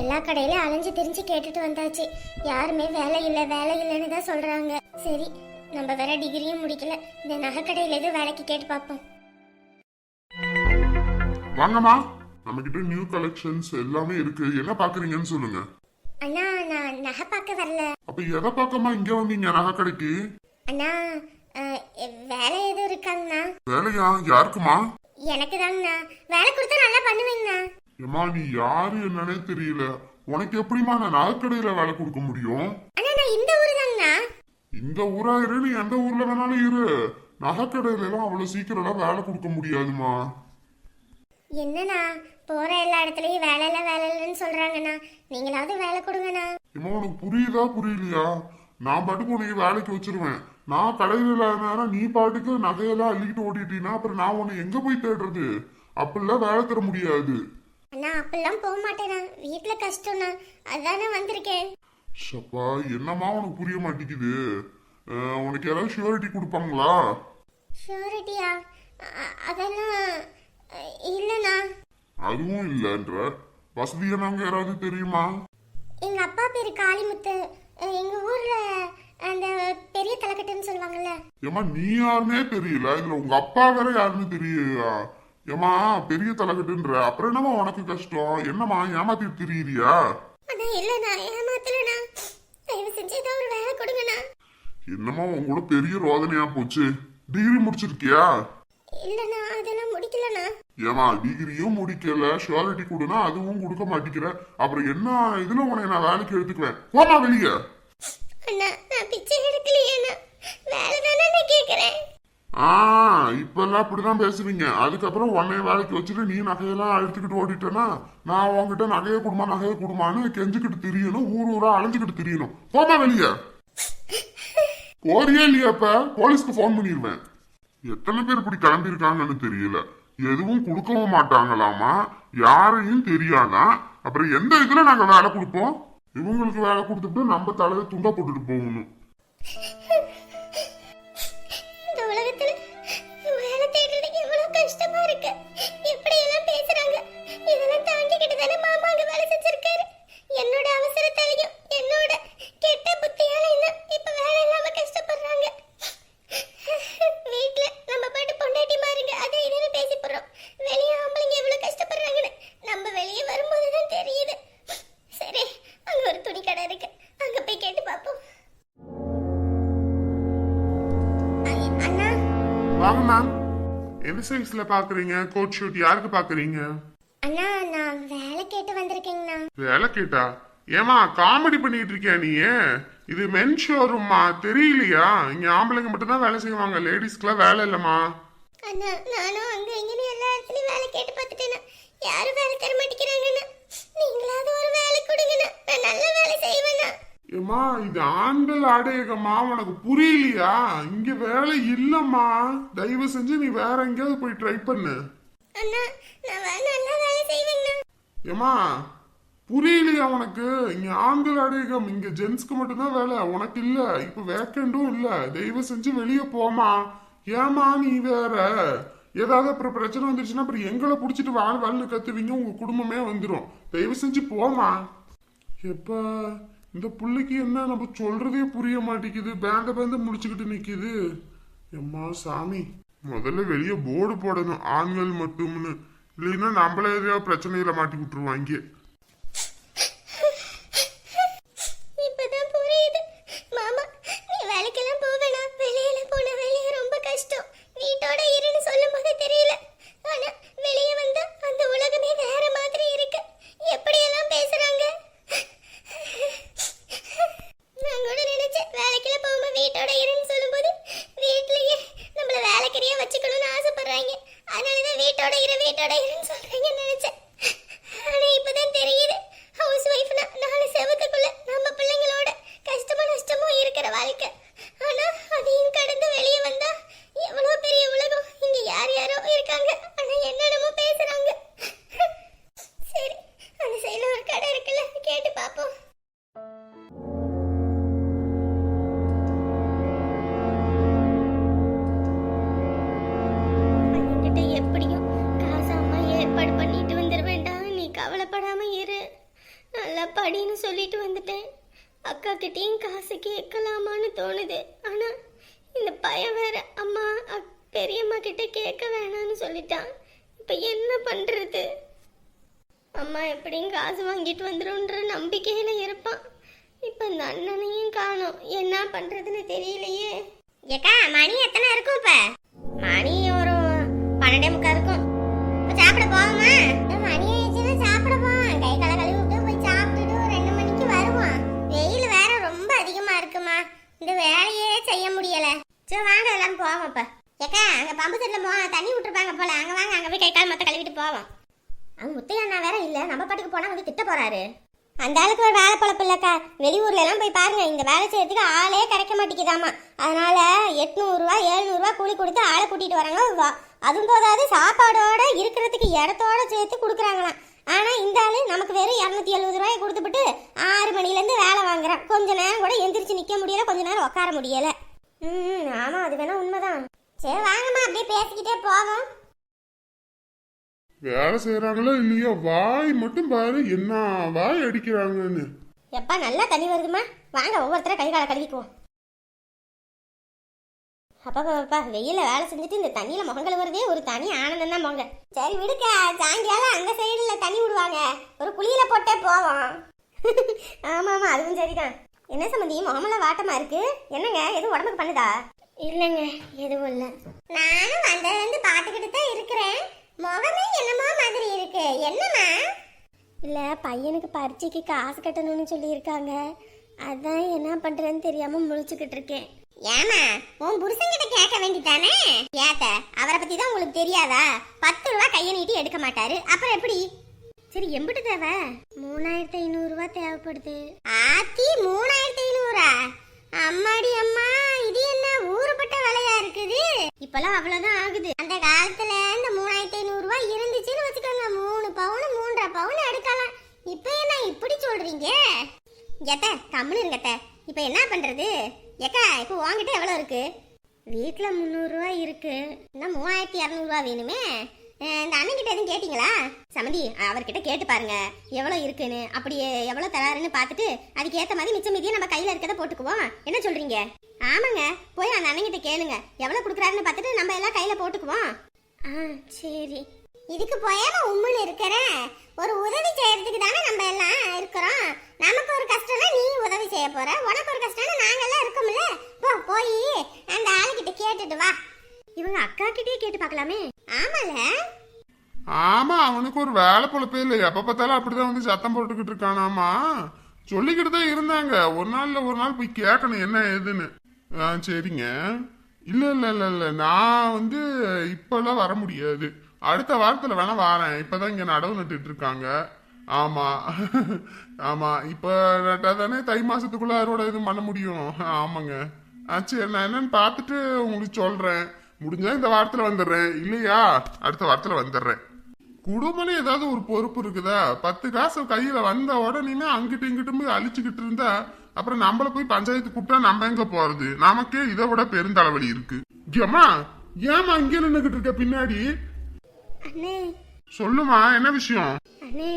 எல்லா கடையிலயும் அலைஞ்சு திரிஞ்சு கேட்டுட்டு வந்தாச்சு. யாருமே வேலை இல்லை வேலை இல்லைன்னு தான் சொல்றாங்க. சரி நம்ம வேற டிகிரியும் முடிக்கல. இந்த நகை கடையில எதுவும் வேலைக்கு கேட்டு பார்ப்போம். வாங்கம்மா. நம்ம கிட்ட நியூ கலெக்ஷன்ஸ் எல்லாமே இருக்கு. என்ன பாக்குறீங்கன்னு சொல்லுங்க. அண்ணா நான் நகை பார்க்க வரல. அப்ப எதை பார்க்கமா இங்க வந்தீங்க நகை கடைக்கு அண்ணா வேலை எதுவும் இருக்காங்கண்ணா. வேலையா? யாருக்குமா எனக்கு தாங்கண்ணா. வேலை கொடுத்தா நல்லா பண்ணுவீங்கண்ணா. ஏமா நீ யாரு என்னன்னே தெரியல. உனக்கு எப்படிமா நான் நகைக்கடையில வேலை கொடுக்க முடியும்? இந்த ஊரு இந்த ஊரா இரு நீ எந்த ஊர்ல வேணாலும் இரு. நகைக்கடையில எல்லாம் அவ்வளவு சீக்கிரம் வேலை கொடுக்க முடியாதுமா என்னண்ணா போற எல்லா இடத்துலயும் வேலை இல்லை வேலை இல்லைன்னு சொல்றாங்கண்ணா. நீங்களாவது வேலை கொடுங்கண்ணா. ஏமா உனக்கு புரியுதா புரியலையா? நான் பாட்டுக்கு உனக்கு வேலைக்கு வச்சிருவேன். நான் கடையில் இல்லாத நேரம் நீ பாட்டுக்கு நகையெல்லாம் அள்ளிக்கிட்டு ஓட்டிட்டீன்னா அப்புறம் நான் உன்னை எங்க போய் தேடுறது? அப்படிலாம் வேலை தர முடியாது. அண்ணா அப்பெல்லாம் போக மாட்டேண்ணா வீட்டுல கஷ்டம்ண்ணா அதானே வந்திருக்கேன் ஷப்பா என்னம்மா உனக்கு புரிய மாட்டேங்குது? உனக்கு யாராவது ஷூரிட்டி கொடுப்பாங்களா? ஷூரிட்டியா அதெல்லாம் இல்லைண்ணா. அதுவும் இல்லைன்ற. வசதியானவங்க யாராவது தெரியுமா? எங்க அப்பா பேரு காளிமுத்து. எங்க ஊர்ல அந்த பெரிய தலைக்கட்டுன்னு சொல்லுவாங்கல்ல. ஏமா நீ யாருன்னே தெரியல. இதுல உங்க அப்பா வேற யாருன்னு தெரியலையா ஏமா பெரிய தலைக்கட்டுன்ற அப்புறம் என்னம்மா உனக்கு கஷ்டம்? என்னம்மா ஏமாத்திட்டு திரியிறியா? அண்ணா இல்லைண்ணா ஏமாத்தலண்ணா. தயவு செஞ்சு ஏதோ ஒரு வேலை கொடுங்கண்ணா. என்னம்மா உன் கூட பெரிய ரோதனையா போச்சு. டிகிரி முடிச்சிருக்கியா? இல்லைண்ணா அதெல்லாம் முடிக்கலண்ணா. ஏமா டிகிரியும் முடிக்கல. ஷுவாலிட்டி கொடுனா அதுவும் கொடுக்க மாட்டேங்கிற. அப்புறம் என்ன இதுல உன்னை நான் வேலைக்கு எடுத்துக்குவேன். போமா வெளியே. அண்ணா நான் பிச்சை எடுக்கலையேண்ணா. வேலை தானே நான் கேட்குறேன் ஆ இப்பெல்லாம் அப்படிதான் பேசுவீங்க. அதுக்கப்புறம் உன்னைய வேலைக்கு வச்சுட்டு நீ நகையெல்லாம் எடுத்துக்கிட்டு ஓடிட்டேன்னா நான் உன்கிட்ட நகையை கொடுமா நகையை கொடுமான்னு கெஞ்சுக்கிட்டு திரியணும் ஊர் ஊரா அலைஞ்சுக்கிட்டு திரியணும். போமா வெளியே. போறியே இல்லையாப்ப போலீஸ்க்கு ஃபோன் பண்ணிடுவேன் எத்தனை பேர் இப்படி கிளம்பியிருக்காங்கன்னு தெரியல. எதுவும் கொடுக்கவும் மாட்டாங்களாமா? யாரையும் தெரியாதா? அப்புறம் எந்த இதுல நாங்க வேலை கொடுப்போம்? இவங்களுக்கு வேலை கொடுத்துட்டு நம்ம தலையை துண்டா போட்டுட்டு போகணும். எந்த சைஸ்ல பாக்குறீங்க? கோட் ஷூட் யாருக்கு பாக்குறீங்க? அண்ணா நான் வேலை கேட்டு வந்திருக்கேங்கண்ணா. வேலை கேட்டா? ஏமா காமெடி பண்ணிட்டு இருக்கியா நீ? இது மென் ஷோரூம்மா தெரியலையா? இங்க ஆம்பளைங்க மட்டும் தான் வேலை செய்வாங்க. லேடிஸ்க்குலாம் வேலை இல்லம்மா. அண்ணா நானும் அங்க இங்கன்னு எல்லா இடத்துலயும் வேலை கேட்டு பார்த்துட்டேண்ணா யாரும் வேலை தர மாட்டேங்கிறாங்கண்ணா. நீங்களாவது ஒரு வேலை கொடுங்கண்ணா. நான் நல்ல வேலை செய்வேண்ணா. ஏமா இது ஆண்கள் ஆடையகம்மா உனக்கு புரியலையா? இங்க வேலை இல்லம்மா. தயவு செஞ்சு நீ வேற எங்கேயாவது போய் ட்ரை பண்ணு. ஏமா புரியலையா உனக்கு? இங்க ஆண்கள் ஆடையகம் இங்க ஜென்ஸ்க்கு மட்டும்தான் வேலை. உனக்கு இல்ல. இப்ப வேக்கண்டும் இல்ல. தயவு செஞ்சு வெளியே போமா ஏமா நீ வேற? ஏதாவது அப்புறம் பிரச்சனை வந்துருச்சுன்னா அப்புறம் எங்களை புடிச்சிட்டு வாழ் வாழ்னு கத்துவீங்க உங்க குடும்பமே வந்துடும் தயவு செஞ்சு போமா எப்ப இந்த பிள்ளைக்கு என்ன நம்ம சொல்றதே புரிய மாட்டேங்குது. பேந்த பேந்த முடிச்சுக்கிட்டு நிக்குது. எம்மா சாமி முதல்ல வெளியே போர்டு போடணும். ஆண்கள் மட்டும்னு. இல்லைன்னா நம்மள எதையோ பிரச்சனையில மாட்டி விட்டுருவாங்க இப்பதான் புரியுது மாமா நீ வேலைக்கெல்லாம் போவேனா வெளியில போன வெளியே ரொம்ப கஷ்டம் வீட்டோட இருன்னு சொல்லும் போது தெரியல ஆனா வெளியே வந்தா அந்த உலகமே வேற மாதிரி இருக்கு எப்படியெல்லாம் பேசுறாங்க நான் கூட நினைச்சேன் வேலைக்கெல்லாம் போகாம வீட்டோட இருன்னு சொல்லும்போது வீட்லயே நம்மள வேலைக்கறியா வச்சுக்கணும்னு ஆசைப்படுறாங்க அதனாலதான் சொல்றீங்கன்னு நினைச்சேன். படின்னு சொல்லிட்டு வந்துட்டேன். அக்கா கிட்டேயும் காசு கேட்கலாமான்னு தோணுது. ஆனா இந்த பையன் வேற அம்மா பெரியம்மா கிட்ட கேட்க வேணாம்னு சொல்லிட்டான். இப்ப என்ன பண்றது? அம்மா எப்படியும் காசு வாங்கிட்டு வந்துடும்ன்ற நம்பிக்கையில இருப்பான். இப்ப இந்த அண்ணனையும் காணும். என்ன பண்றதுன்னு தெரியலையே. ஏக்கா மணி எத்தனை இருக்கும் இப்ப? மணி ஒரு பன்னெண்டே முக்கா இருக்கும். சாப்பிட போவோமா? மணி ஆயிடுச்சுன்னா சாப்பிட போவோம். கை சரி வாங்க எல்லாம் போவோம் இப்ப ஏக்கா அங்க பம்பு செட்ல மோ தண்ணி விட்டுருப்பாங்க போல. அங்க வாங்க அங்க போய் கை கால் கழுவிட்டு போவோம். அங்க முத்தையண்ணா வேற இல்ல. நம்ம பாட்டுக்கு போனா வந்து திட்ட போறாரு. அந்த ஆளுக்கு ஒரு வேலை பழப்பு இல்லக்கா. வெளியூர்ல எல்லாம் போய் பாருங்க. இந்த வேலை செய்யறதுக்கு ஆளே கிடைக்க மாட்டேங்குதாமா. அதனால எட்நூறுரூவா எழுநூறுவா கூலி கொடுத்து ஆளை கூட்டிட்டு வராங்க வா- அதுவும் போதாவது சாப்பாடோட இருக்கிறதுக்கு இடத்தோட சேர்த்து கொடுக்குறாங்களாம். ஆனா இந்த ஆளு நமக்கு வெறும் இரநூத்தி எழுபது ரூபாய் கொடுத்துட்டு ஆறு மணில இருந்து வேலை வாங்குறான். கொஞ்ச நேரம் கூட எந்திரிச்சு நிக்க முடியல கொஞ்ச நேரம் உட்கார முடியலை. ம் ஆமா அது வேணா உண்மைதான். சரி வாங்கம்மா அப்படியே பேசிக்கிட்டே போவோம். வேலை செய்யறாங்களோ இல்லையோ வாய் மட்டும் பாரு என்ன வாய் அடிக்கிறாங்கன்னு. எப்பா நல்லா தண்ணி வருதுமா வாங்க ஒவ்வொருத்தர கை காலை கழுவிக்குவோம். அப்பா அப்பா வெயில வேலை செஞ்சுட்டு இந்த தண்ணியில முகம் கழுவுறதே ஒரு தனி ஆனந்தம் தான் போங்க. சரி விடுக்க சாயங்காலம் அந்த சைடுல தண்ணி விடுவாங்க. ஒரு குளியில போட்டே போவோம். ஆமா ஆமா அதுவும் சரிதான். என்ன சம்மந்தி முகமெல்லாம் வாட்டமா இருக்கு? என்னங்க? எதுவும் உடம்புக்கு பண்ணுதா? இல்லைங்க எதுவும் இல்லை. நானும் வந்ததுலேருந்து பார்த்துக்கிட்டு தான் இருக்கிறேன். முகமே என்னமோ மாதிரி இருக்கு. என்னம்மா இல்லை பையனுக்கு பரீட்சைக்கு காசு கட்டணும்னு சொல்லியிருக்காங்க. அதான் என்ன பண்ணுறேன்னு தெரியாமல் முழிச்சுக்கிட்டு இருக்கேன். ஏமா உன் புருஷன்கிட்ட கேட்க வேண்டித்தானே ஏத்த அவரை பத்தி தான் உங்களுக்கு தெரியாதா? பத்து ரூபா கையை நீட்டி எடுக்க மாட்டாரு. அப்புறம் எப்படி? சரி எம்பிட்டு தேவை? மூணாயிரத்தி ஐநூறுரூவா தேவைப்படுது. ஆத்தி மூணாயிரத்தி ஐநூறா அம்மாடி அம்மா இது என்ன ஊறுபட்ட விலையா இருக்குது? இப்பெல்லாம் அவ்வளவுதான் ஆகுது. அந்த காலத்துல இந்த மூணாயிரத்தி ஐநூறு ரூபாய் இருந்துச்சுன்னு வச்சுக்கோங்க. மூணு பவுன் மூன்றரை பவுன் எடுக்கலாம். இப்ப என்ன இப்படி சொல்றீங்க? எத்த தமிழ் இருங்கத்த இப்ப என்ன பண்றது? ஏக்கா இப்ப உங்ககிட்ட எவ்வளவு இருக்கு? வீட்டுல முந்நூறுரூவா இருக்கு. இன்னும் மூவாயிரத்தி இரநூறுவா வேணுமே. இந்த அண்ணன் எதுவும் கேட்டிங்களா? சமந்தி அவர்கிட்ட கேட்டு பாருங்க. எவ்வளோ இருக்குன்னு அப்படி எவ்வளோ தராருன்னு பார்த்துட்டு அதுக்கேற்ற மாதிரி மிச்சம் மீதியை நம்ம கையில் இருக்கதை போட்டுக்குவோம். என்ன சொல்கிறீங்க ஆமாங்க. போய் அந்த அண்ணன்கிட்ட கேளுங்க. எவ்வளோ கொடுக்குறாருன்னு பார்த்துட்டு நம்ம எல்லாம் கையில் போட்டுக்குவோம். ஆ சரி. இதுக்கு போயாம உம்முன்னு இருக்கிறேன் ஒரு உதவி செய்யறதுக்கு தானே நம்ம எல்லாம் இருக்கிறோம். நமக்கு ஒரு கஷ்டம்னா நீ உதவி செய்ய போற. உனக்கு ஒரு கஷ்டம்னா நாங்கெல்லாம் இருக்கோம்ல. போ போய் அந்த ஆளுகிட்ட கேட்டுட்டு வா. இவங்க அக்கா கிட்டே கேட்டு பார்க்கலாமே. ஆமால? ஆமா அவனுக்கு ஒரு வேலை பொழப்பே இல்லை. எப்ப பார்த்தாலும் அப்படிதான் வந்து சத்தம் போட்டுக்கிட்டு இருக்கானாமா? சொல்லிக்கிட்டு தான் இருந்தாங்க. ஒரு நாள்ல ஒரு நாள் போய் கேட்கணும் என்ன ஏதுன்னு. ஆ சரிங்க. இல்ல இல்ல இல்ல இல்ல. நான் வந்து இப்பெல்லாம் வர முடியாது. அடுத்த வாரத்துல வேணா வரேன். இப்பதான் இங்க நடவு நட்டுட்டு இருக்காங்க. ஆமா. ஆமா. இப்ப நட்டா தானே தை மாசத்துக்குள்ள அறுவடை எதுவும் பண்ண முடியும். ஆமாங்க. ஆ சரி நான் என்னன்னு பார்த்துட்டு உங்களுக்கு சொல்றேன். முடிஞ்சா இந்த வாரத்துல வந்துடுறேன். இல்லையா? அடுத்த வாரத்துல வந்துடுறேன். குடும்பம்னு ஏதாவது ஒரு பொறுப்பு இருக்குதா? பத்து காசு கையில வந்த உடனே அங்கிட்டு இங்கிட்டு போய் அழிச்சுக்கிட்டு இருந்தா அப்புறம் நம்மள போய் பஞ்சாயத்து கூப்பிட்டா நம்ம எங்க போறது? நமக்கே இதை விட பெருந்தலைவலி இருக்கு. ஏமா ஏமா இங்க நின்னுகிட்டு இருக்க பின்னாடி? சொல்லுமா என்ன விஷயம்? அண்ணே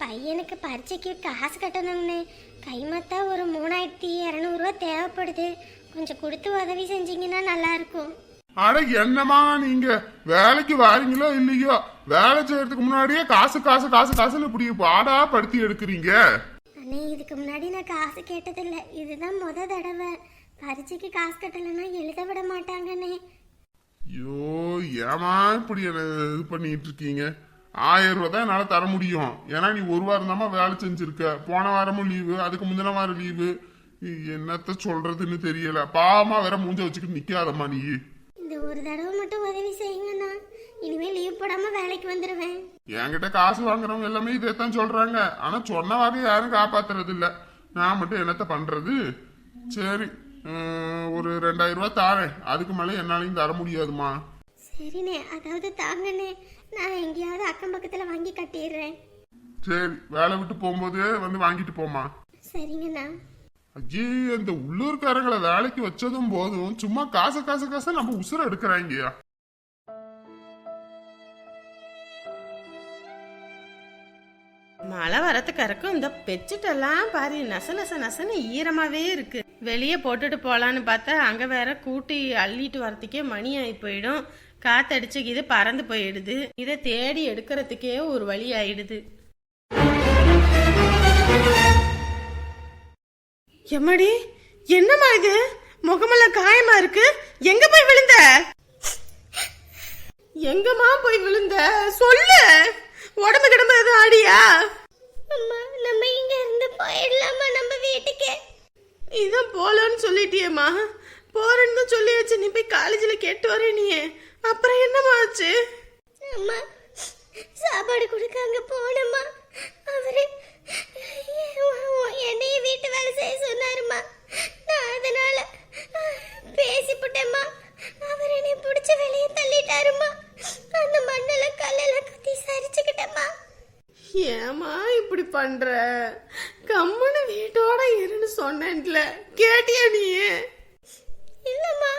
பையனுக்கு பரீட்சைக்கு காசு கட்டணும்னு கைமத்தா ஒரு மூணாயிரத்தி இரநூறுவா தேவைப்படுது. கொஞ்சம் கொடுத்து உதவி செஞ்சீங்கன்னா நல்லா இருக்கும். அட என்னமா நீங்க? வேலைக்கு வாரீங்களோ இல்லையோ? வேலை செய்யறதுக்கு முன்னாடியே காசு காசு காசு காசுன்னு இப்படி பாடா படுத்தி எடுக்கிறீங்க? அண்ணே இதுக்கு முன்னாடி நான் காசு கேட்டதில்ல. இதுதான் முத தடவை. பரீட்சைக்கு காசு கட்டலைன்னா எழுத விட மாட்டாங்கண்ணே. ஐயோ ஏமா இப்படி என்ன இது பண்ணிட்டு இருக்கீங்க? ஆயிரம் ரூபாய் தான் என்னால தர முடியும். ஏன்னா நீ ஒரு வாரம் தாம்மா வேலை செஞ்சிருக்க. போன வாரமும் லீவு அதுக்கு முந்தின வாரம் லீவு. என்னத்த சொல்றதுன்னு தெரியல. பாவமா வேற மூஞ்ச வச்சுக்கிட்டு நிக்காதம்மா நீ. இந்த ஒரு தடவை மட்டும் உதவி செய்யுங்கண்ணா. இனிமேல் லீவ் போடாம வேலைக்கு வந்துடுவேன் என்கிட்ட காசு வாங்குறவங்க எல்லாமே இதைத்தான் சொல்றாங்க. ஆனா சொன்ன வாரம் யாரும் காப்பாத்துறது இல்ல நான் மட்டும் என்னத்த பண்றது? சரி ஒரு ரெண்டாயிரம் ரூபாய் தாரேன். அதுக்கு மேல என்னாலையும் தர முடியாதுமா. சரிண்ணே அதாவது தாங்கண்ணே. நான் எங்கேயாவது அக்கம் பக்கத்தில் வாங்கி கட்டிடுறேன். சரி வேலை விட்டு போகும்போது வந்து வாங்கிட்டு போமா சரிங்கண்ணா. ஐயே இந்த உள்ளூர்காரங்களை வேலைக்கு வச்சதும் போதும் சும்மா காசு காசு காசு நம்ம உசுர எடுக்கிறாங்கயா மழை வரத்துக்கு இருக்கும் இந்த பெட்ஷீட்டெல்லாம் பாரு நச நச நசன்னு ஈரமாவே இருக்கு. வெளியே போட்டுட்டு போலான்னு பார்த்தா அங்க வேற கூட்டி அள்ளிட்டு வரத்துக்கே மணி ஆகி போயிடும். காத்தடிச்சு இது பறந்து போயிடுது. இதை தேடி எடுக்கிறதுக்கே ஒரு வழி ஆயிடுது. எம்மடி? என்னம்மா இது? முகமெல்லாம் காயமா இருக்கு. எங்க போய் விழுந்த? எங்கம்மா போய் விழுந்த? சொல்லு. உடம்பு கிடம்பு எதுவும் ஆடியா? அம்மா நம்ம இங்க இருந்து போயிடலாமா? நம்ம வீட்டுக்கு. இதான் போலன்னு சொல்லிட்டியேம்மா. போறேன்னு தான் சொல்லி வச்சு நீ போய் காலேஜில் கேட்டு வரே நீ அப்புறம் என்னம்மா ஆச்சு? அம்மா சாப்பாடு கொடுக்க அங்க போனோமா அவரு என்னைய வீட்டு வேலை செய்ய சொன்னாருமா நான் அதனால பேசிப்புட்டேம்மா. அவர் என்னை பிடிச்ச வேலையை தள்ளிட்டாருமா அந்த மண்ணில் கல்லில் குத்தி சரிச்சுக்கிட்டேம்மா. ஏமா இப்படி பண்ற? கம்முன்னு வீட்டோட இருன்னு சொன்னேன்ல. கேட்டியா நீ இல்லம்மா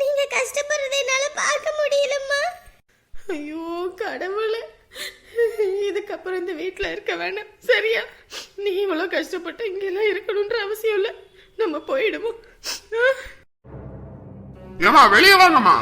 நீங்க கஷ்டப்படுறதை என்னால பார்க்க முடியலம்மா ஐயோ கடவுளே இதுக்கப்புறம் இந்த வீட்டில் இருக்க வேணாம். சரியா? நீ இவ்வளோ கஷ்டப்பட்டு இங்கெல்லாம் இருக்கணுன்ற அவசியம் இல்லை. நம்ம போயிடுவோம்? ஏமா வெளியே வாங்கம்மா.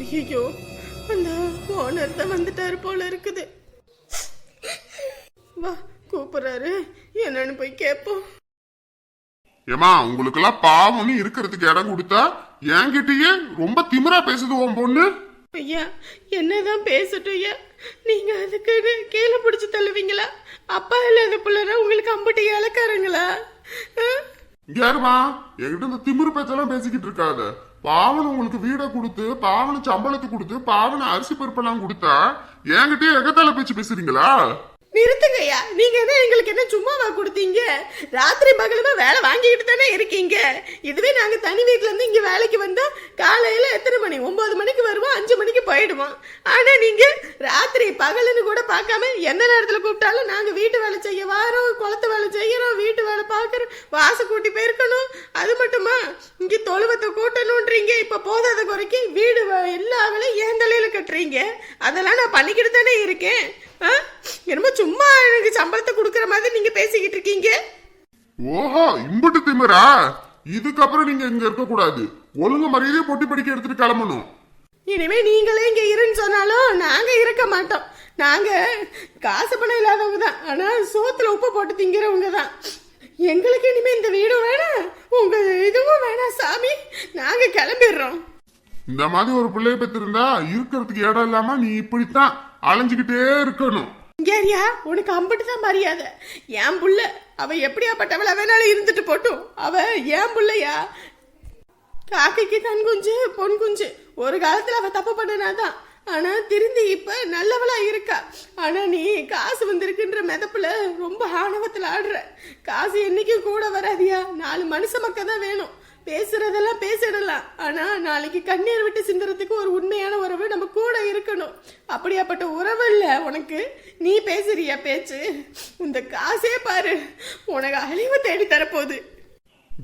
ஐயோ அந்த ஓனர் தான் வந்துட்டாரு போல இருக்குது. வா கூப்பிடுறாரு. என்னன்னு போய் கேட்போம் ஏமா உங்களுக்கெல்லாம் பாவம்னு இருக்கிறதுக்கு இடம் கொடுத்தா என்கிட்டயே ரொம்ப திமிரா பேசுது உன் பொண்ணு? ஐயா என்னதான் பேசட்டும் ஐயா. நீங்க அதுக்கு கீழே பிடிச்சு தள்ளுவீங்களா அப்பா இல்லாத பிள்ளைனா உங்களுக்கு அம்பட்டு இழக்காரங்களா யாருமா என்கிட்ட இந்த திமிரு பேச்செல்லாம் பேசிக்கிட்டு இருக்காத. பாவனை உங்களுக்கு வீடை கொடுத்து பாவன சம்பளத்தை கொடுத்து பாவன அரிசி பருப்பெல்லாம் கொடுத்தா என்கிட்டயே எகத்தால பேச்சு பேசுறீங்களா? நிறுத்துங்கய்யா. நீங்க என்ன எங்களுக்கு என்ன சும்மாவா கொடுத்தீங்க? ராத்திரி பகலுமா வேலை வாங்கிக்கிட்டு தானே இருக்கீங்க? இதுவே நாங்க தனி வீட்டுல இருந்து இங்க வேலைக்கு வந்தா காலையில எத்தனை மணி? ஒன்பது மணிக்கு வருவோம் அஞ்சு மணிக்கு போயிடுவோம். ஆனா நீங்க ராத்திரி பகலுன்னு கூட பார்க்காம எந்த நேரத்துல கூப்பிட்டாலும் நாங்க வீட்டு வேலை செய்ய வாரோம் குளத்து வேலை செய்யறோம் வீட்டு வேலை பாக்குறோம் வாச கூட்டி போயிருக்கணும். அது மட்டுமா? இங்க தொழுவத்தை கூட்டணும்ன்றீங்க இப்ப போதாத குறைக்கு வீடு வ- எல்லா வேலையும் ஏன் தலையில கட்டுறீங்க. அதெல்லாம் நான் பண்ணிக்கிட்டு தானே இருக்கேன். என்னமோ சும்மா எனக்கு சம்பளத்தை கொடுக்கற மாதிரி நீங்க பேசிக்கிட்டு இருக்கீங்க. ஓஹோ இம்புட்டு திமிரா? இதுக்கப்புறம் நீங்க இங்க இருக்க கூடாது. ஒழுங்கு மரியாதையை பொட்டி படிக்க எடுத்துட்டு கிளம்பணும். இனிமே நீங்களே இங்க இருன்னு சொன்னாலும் நாங்க இருக்க மாட்டோம். நாங்க காசு பணம் இல்லாதவங்க தான். ஆனா சோத்துல உப்பு போட்டு திங்கிறவங்க தான். எங்களுக்கு இனிமே இந்த வீடும் வேணாம். உங்க இதுவும் வேணாம் சாமி. நாங்க கிளம்பிடுறோம். இந்த மாதிரி ஒரு பிள்ளைய பெற்றிருந்தா இருக்கிறதுக்கு இடம் இல்லாம நீ இப்படித்தான். அலைஞ்சுக்கிட்டே இருக்கணும். இங்கேரியா உனக்கு அம்பிட்டு தான் மரியாதை. என் புள்ள அவ எப்படியாப்பட்டவள வேணாலும் இருந்துட்டு போட்டும். அவ என் புள்ளையா? காக்கைக்கு தன் குஞ்சு பொன் குஞ்சு. ஒரு காலத்துல அவ தப்பு பண்ணனாதான். ஆனா திருந்தி இப்ப நல்லவளா இருக்கா. ஆனா நீ காசு வந்திருக்குன்ற மெதப்புல ரொம்ப ஆணவத்துல ஆடுற. காசு என்னைக்கும் கூட வராதியா? நாலு மனுஷ மக்க தான் வேணும். பேசுறதெல்லாம் பேசிடலாம். ஆனா நாளைக்கு கண்ணீர் விட்டு சிந்துறதுக்கு ஒரு உண்மையான உறவு நம்ம கூட இருக்கணும். அப்படியாப்பட்ட உறவு இல்ல உனக்கு. நீ பேசுறியா பேச்சு? இந்த காசே பாரு. உனக்கு அழிவு தேடி தரப்போகுது.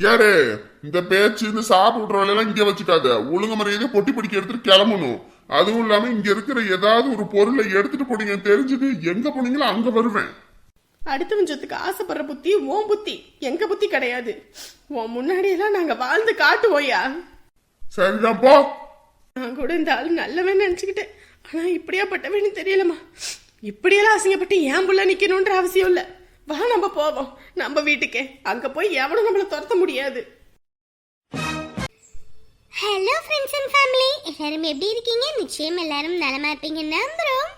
யாரு இந்த பேச்சு இந்த சாப்பிடுற வேலையெல்லாம் இங்க வச்சுக்காத. ஒழுங்கு மரியாதை பொட்டி படிக்க எடுத்துட்டு கிளம்பணும். அதுவும் இல்லாம இங்க இருக்கிற ஏதாவது ஒரு பொருளை எடுத்துட்டு போனீங்க தெரிஞ்சுட்டு எங்க போனீங்களோ அங்க வருவேன். அடுத்தவன் சொத்துக்கு ஆசைப்படுற புத்தி உன் புத்தி. எங்க புத்தி கிடையாது. உன் முன்னாடி எல்லாம் நாங்க வாழ்ந்து காட்டுவோயா சரிதான் போ. நான் கூட இந்த ஆள் நல்லவன் நினைச்சுக்கிட்டேன். ஆனா இப்படியாப்பட்டவன்னு தெரியலம்மா. இப்படியெல்லாம் அசிங்கப்பட்டு ஏன் புள்ள நிக்கணும்ன்ற அவசியம் இல்ல. வா நம்ம போவோம். நம்ம வீட்டுக்கே. அங்க போய் எவனும் நம்மள துரத்த முடியாது. ஹலோ ஃப்ரெண்ட்ஸ் அண்ட் ஃபேமிலி எல்லாரும் எப்படி இருக்கீங்க? நிச்சயம் எல்லாரும் நலமா இருப்பீங்க நம்புறோம்.